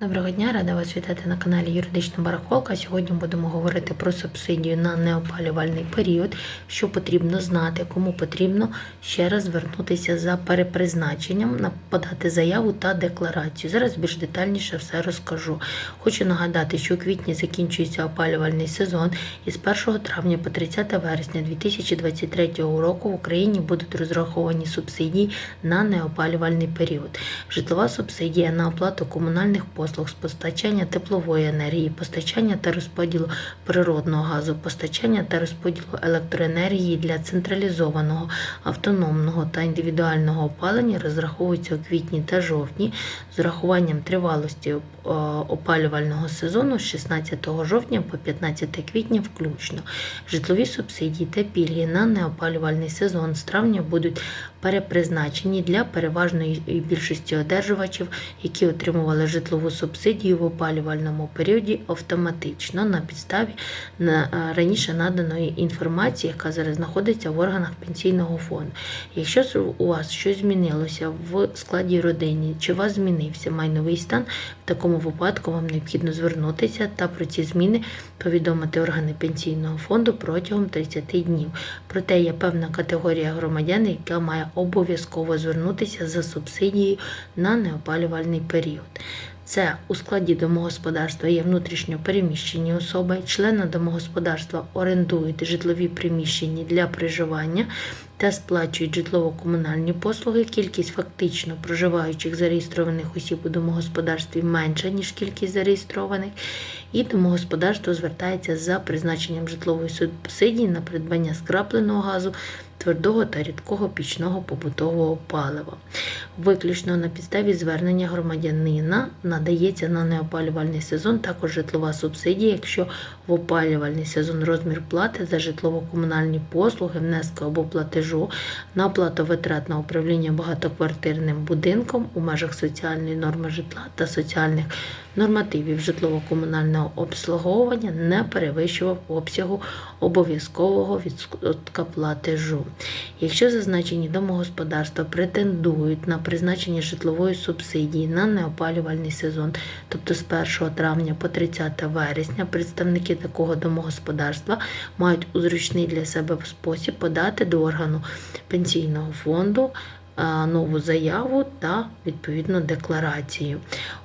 Доброго дня, рада вас вітати на каналі Юридична Барахолка. Сьогодні будемо говорити про субсидію на неопалювальний період, що потрібно знати, кому потрібно ще раз звернутися за перепризначенням, на- подати заяву та декларацію. Зараз більш детальніше все розкажу. Хочу нагадати, що у квітні закінчується опалювальний сезон, і з 1 травня по 30 вересня 2023 року в Україні будуть розраховані субсидії на неопалювальний період. Житлова субсидія на оплату комунальних послуг з постачання теплової енергії, постачання та розподілу природного газу, постачання та розподілу електроенергії для централізованого, автономного та індивідуального опалення розраховується у квітні та жовтні з урахуванням тривалості е, опалювального сезону з 16 жовтня по 15 квітня включно. Житлові субсидії та пільги на неопалювальний сезон з травня будуть перепризначені для переважної більшості одержувачів, які отримували житлову субсидію в опалювальному періоді автоматично на підставі е, раніше наданої інформації, яка зараз знаходиться в органах пенсійного фонду. Якщо у вас щось змінилося в складі родини, чи у вас змінився майновий стан, в такому випадку вам необхідно звернутися та про ці зміни повідомити органи пенсійного фонду протягом 30 днів. Проте є певна категорія громадян, яка має обов'язково звернутися за субсидією на неопалювальний період. Це у складі домогосподарства є внутрішньо переміщені особи, члени домогосподарства орендують житлові приміщення для проживання та сплачують житлово-комунальні послуги. Кількість фактично проживаючих зареєстрованих осіб у домогосподарстві менша, ніж кількість зареєстрованих, і домогосподарство звертається за призначенням житлової субсидії на придбання скрапленого газу твердого та рідкого пічного побутового палива. Виключно на підставі звернення громадянина надається на неопалювальний сезон також житлова субсидія, якщо в опалювальний сезон розмір плати за житлово-комунальні послуги, внески або платежу на оплату витрат на управління багатоквартирним будинком у межах соціальної норми житла та соціальних нормативів житлово-комунального обслуговування не перевищував обсягу обов'язкового відсотка платежу. Якщо зазначені домогосподарства претендують на призначення житлової субсидії на неопалювальний сезон, тобто з 1 травня по 30 вересня, представники такого домогосподарства мають у зручний для себе спосіб подати до органу пенсійного фонду нову заяву та відповідну декларацію.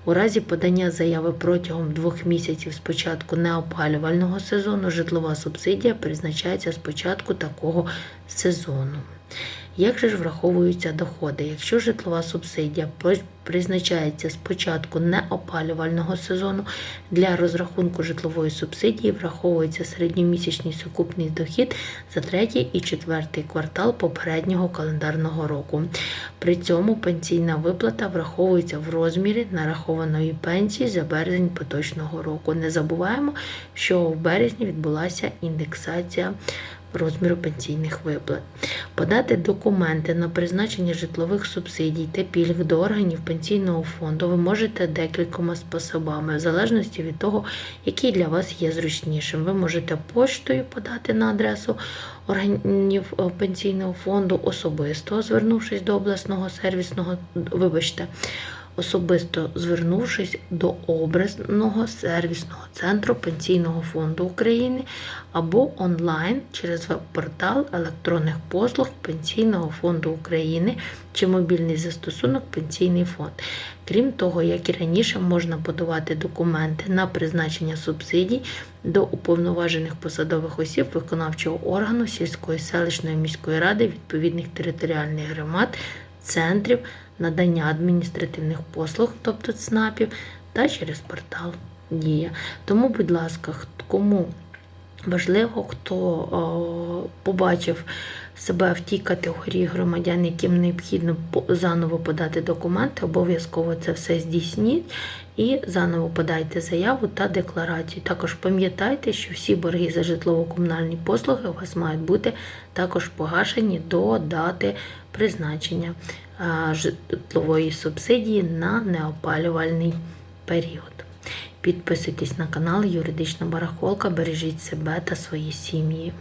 У разі подання заяви протягом двох місяців з початку неопалювального сезону житлова субсидія призначається з початку такого сезону. Як же ж враховуються доходи? Якщо житлова субсидія призначається з початку неопалювального сезону, для розрахунку житлової субсидії враховується середньомісячний сукупний дохід за третій і четвертий квартал попереднього календарного року. При цьому пенсійна виплата враховується в розмірі нарахованої пенсії за березень поточного року. Не забуваємо, що в березні відбулася індексація розміру пенсійних виплат. Подати документи на призначення житлових субсидій та пільг до органів пенсійного фонду ви можете декількома способами, в залежності від того, який для вас є зручнішим. Ви можете поштою подати на адресу органів е, пенсійного фонду особисто, звернувшись до обласного сервісного, вибачте, особисто звернувшись до образного сервісного центру Пенсійного фонду України або онлайн через веб-портал електронних послуг Пенсійного фонду України чи мобільний застосунок Пенсійний фонд. Крім того, як і раніше, можна подавати документи на призначення субсидій до уповноважених посадових осіб виконавчого органу сільської селищної міської ради відповідних територіальних громад, центрів надання адміністративних послуг, тобто ЦНАПів, та через портал Дія. Тому, будь ласка, кому важливо, хто о, побачив себе в тій категорії громадян, яким необхідно заново подати документи, обов'язково це все здійсніть і заново подайте заяву та декларацію. Також пам'ятайте, що всі борги за житлово-комунальні послуги у вас мають бути також погашені до дати призначення житлової субсидії на неопалювальний період. Підписуйтесь на канал Юридична Барахолка, бережіть себе та свої сім'ї.